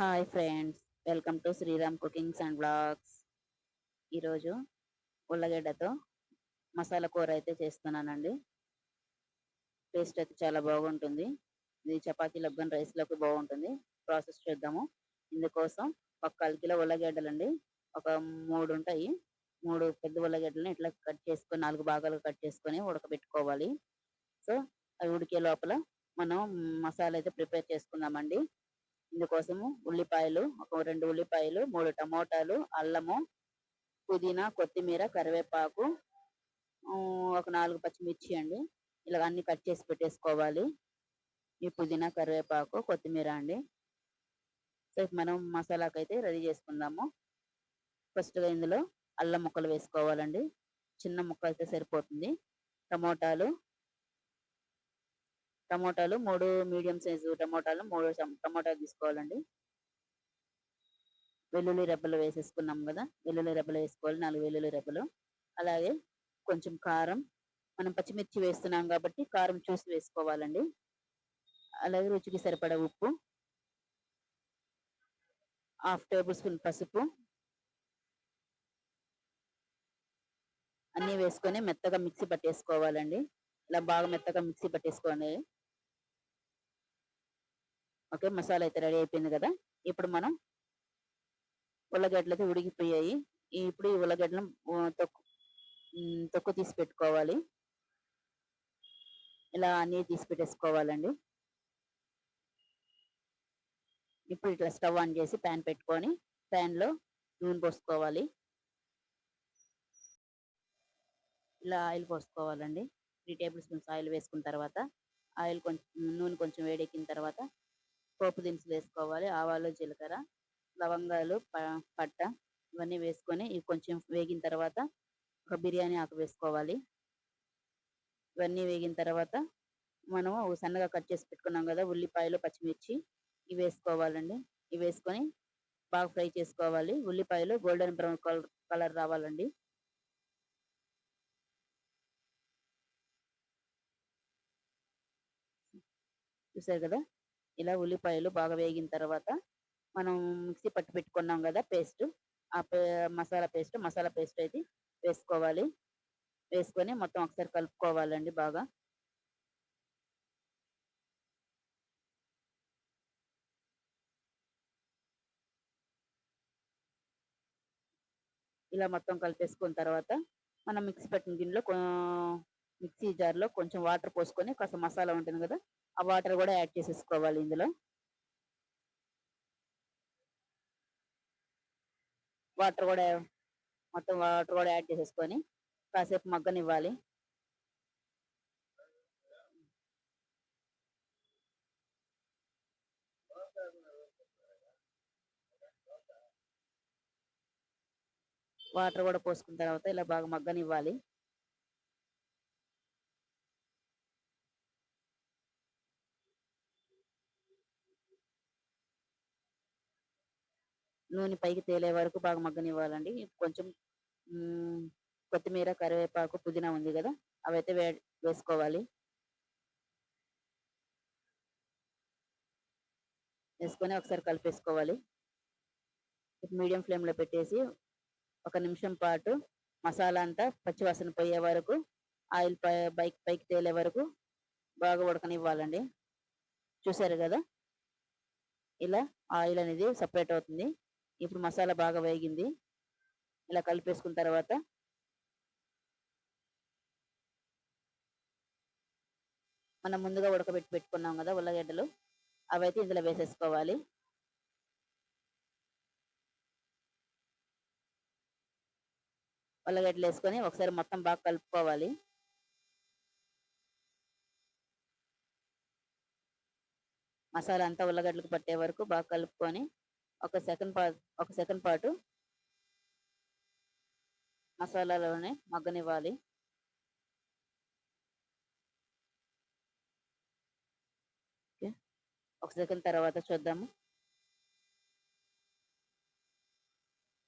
Hi friends welcome to Sriram cookings and blogs ఈరోజు ఉల్లగడ్డతో మసాలా కూర అయితే చేస్తున్నానండి. టేస్ట్ అయితే చాలా బాగుంటుంది. ఇది చపాతీ లబ్బన్ రైస్లోకి బాగుంటుంది. ప్రాసెస్ చేద్దాము. ఇందుకోసం ఒక కాలు కిలో ఉల్లగడ్డలండి. ఒక మూడు ఉంటాయి. మూడు పెద్ద ఉల్లగడ్డలను ఇట్లా కట్ చేసుకొని నాలుగు భాగాలు కట్ చేసుకొని ఉడకబెట్టుకోవాలి. సో అవి ఉడికే లోపల మనం మసాలా అయితే ప్రిపేర్ చేసుకుందామండి. ఇందుకోసము ఉల్లిపాయలు ఒక రెండు ఉల్లిపాయలు మూడు టమోటాలు అల్లము పుదీనా కొత్తిమీర కరివేపాకు ఒక నాలుగు పచ్చిమిర్చి అండి. ఇలా అన్ని కట్ చేసి పెట్టేసుకోవాలి. ఈ పుదీనా కరివేపాకు కొత్తిమీర అండి. సో మనం మసాలాకైతే అయితే రెడీ చేసుకుందాము. ఫస్ట్గా ఇందులో అల్లం ముక్కలు వేసుకోవాలండి. చిన్న ముక్క అయితే సరిపోతుంది. టమోటాలు టమోటాలు మూడు మీడియం సైజు టమోటాలు మూడు టమోటాలు తీసుకోవాలండి. వెల్లుల్లి రెబ్బలు వేసేసుకున్నాం కదా వెల్లుల్లి రెబ్బలు వేసుకోవాలి నాలుగు వెల్లుల్లి రెబ్బలు. అలాగే కొంచెం కారం మనం పచ్చిమిర్చి వేస్తున్నాం కాబట్టి కారం చూసి వేసుకోవాలండి. అలాగే రుచికి సరిపడా ఉప్పు హాఫ్ టేబుల్ స్పూన్ పసుపు అన్నీ వేసుకొని మెత్తగా మిక్సీ పట్టేసుకోవాలండి. ఇలా బాగా మెత్తగా మిక్సీ పట్టేసుకోండి. ఓకే మసాలా అయితే రెడీ అయిపోయింది కదా? ఇప్పుడు మనం ఉల్లగడ్డలు అయితే ఉడికిపోయాయి. ఇప్పుడు ఈ ఉల్లగడ్డలను తొక్కు తొక్కు తీసి పెట్టుకోవాలి. ఇలా అన్ని తీసి పెట్టేసుకోవాలండి. ఇప్పుడు ఇట్లా స్టవ్ ఆన్ చేసి ప్యాన్ పెట్టుకొని ప్యాన్లో లో నూనె పోసుకోవాలి. ఇలా ఆయిల్ పోసుకోవాలండి. త్రీ టేబుల్ స్పూన్స్ ఆయిల్ వేసుకున్న తర్వాత ఆయిల్ కొంచెం నూనె కొంచెం వేడెక్కిన తర్వాత పోపు దినుసులు వేసుకోవాలి ఆవాలు జీలకర్ర లవంగాలు పట్ట ఇవన్నీ వేసుకొని ఇవి కొంచెం వేగిన తర్వాత ఒక బిర్యానీ ఆకు వేసుకోవాలి. ఇవన్నీ వేగిన తర్వాత మనము సన్నగా కట్ చేసి పెట్టుకున్నాం కదా ఉల్లిపాయలు పచ్చిమిర్చి ఇవి వేసుకోవాలండి. ఇవి వేసుకొని బాగా ఫ్రై చేసుకోవాలి. ఉల్లిపాయలు గోల్డెన్ బ్రౌన్ కలర్ కలర్ రావాలండి. చూసారు కదా? ఇలా ఉల్లిపాయలు బాగా వేగిన తర్వాత మనం మిక్సీ పట్టి పెట్టుకున్నాం కదా పేస్ట్. ఆ పే- మసాలా పేస్ట్ మసాలా పేస్ట్ అయితే వేసుకోవాలి. వేసుకొని మొత్తం ఒకసారి కలుపుకోవాలండి బాగా. ఇలా మొత్తం కలిపేసుకున్న తర్వాత మనం మిక్సీ పెట్టిన గిన్నెలో మిక్సీ జార్లో కొంచెం వాటర్ పోసుకొని కాస్త మసాలా ఉంటుంది కదా ఆ వాటర్ కూడా యాడ్ చేసేసుకోవాలి ఇందులో. వాటర్ కూడా మొత్తం వాటర్ కూడా యాడ్ చేసేసుకొని కాసేపు మగ్గనివ్వాలి. వాటర్ కూడా పోసుకున్న తర్వాత ఇలా బాగా మగ్గనివ్వాలి. నూనె పైకి తేలే వరకు బాగా మగ్గనివ్వాలండి. కొంచెం కొత్తిమీర కరివేపాకు పుదీనా ఉంది కదా అవైతే వే వేసుకోవాలి. వేసుకొని ఒకసారి కలిపేసుకోవాలి. మీడియం ఫ్లేమ్లో పెట్టేసి ఒక నిమిషం పాటు మసాలా అంతా పచ్చివాసన పోయే వరకు ఆయిల్ పై పైకి తేలే వరకు బాగా ఉడకనివ్వాలండి. చూసారు కదా? ఇలా ఆయిల్ అనేది సపరేట్ అవుతుంది. ఇప్పుడు మసాలా బాగా వేగింది. ఇలా కలిపేసుకున్న తర్వాత మనం ముందుగా ఉడకబెట్టి పెట్టుకున్నాం కదా ఉల్లగడ్డలు అవైతే ఇందులో వేసేసుకోవాలి. ఉల్లగడ్డలు వేసుకొని ఒకసారి మొత్తం బాగా కలుపుకోవాలి. మసాలా అంతా ఉల్లగడ్డలకు పట్టే వరకు బాగా కలుపుకొని ఒక సెకండ్ పా ఒక సెకండ్ పాటు మసాలాలోనే మగ్గనివ్వాలి. ఓకే. ఒక సెకండ్ తర్వాత చూద్దాము.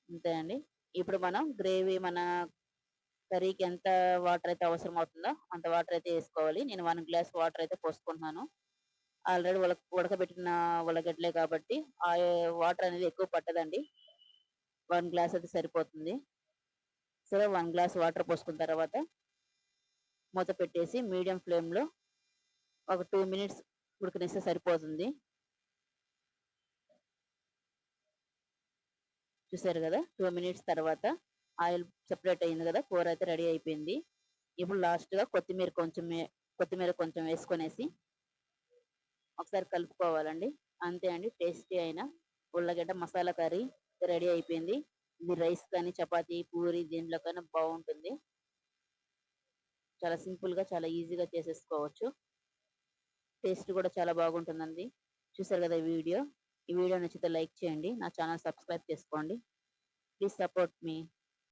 అంతే అండి ఇప్పుడు మనం గ్రేవీ మన కర్రీకి ఎంత వాటర్ అయితే అవసరం అవుతుందో అంత వాటర్ అయితే వేసుకోవాలి. నేను వన్ గ్లాస్ వాటర్ అయితే పోసుకుంటున్నాను. ఆల్రెడీ ఉడక ఉడకబెట్టిన ఉల్లగడ్డలే కాబట్టి ఆ వాటర్ అనేది ఎక్కువ పట్టదండి. వన్ గ్లాస్ అయితే సరిపోతుంది. సరే వన్ గ్లాస్ వాటర్ పోసుకున్న తర్వాత మూత పెట్టేసి మీడియం ఫ్లేమ్లో ఒక టూ మినిట్స్ ఉడకనిస్తే సరిపోతుంది. చూసారు కదా? టూ మినిట్స్ తర్వాత ఆయిల్ సెపరేట్ అయింది కదా? కూర అయితే రెడీ అయిపోయింది. ఇప్పుడు లాస్ట్గా కొత్తిమీర కొంచెం కొత్తిమీర కొంచెం వేసుకొనేసి ఒకసారి కలుపుకోవాలండి. అంతే అండి. టేస్టీ అయిన ఉల్లగడ్డ మసాలా కర్రీ రెడీ అయిపోయింది. ఇది రైస్ కానీ చపాతి పూరి దీంట్లో కానీ బాగుంటుంది. చాలా సింపుల్గా చాలా ఈజీగా చేసేసుకోవచ్చు. టేస్ట్ కూడా చాలా బాగుంటుందండి. చూసారు కదా వీడియో? ఈ వీడియో నచ్చితే లైక్ చేయండి. నా ఛానల్ సబ్స్క్రైబ్ చేసుకోండి. Please support me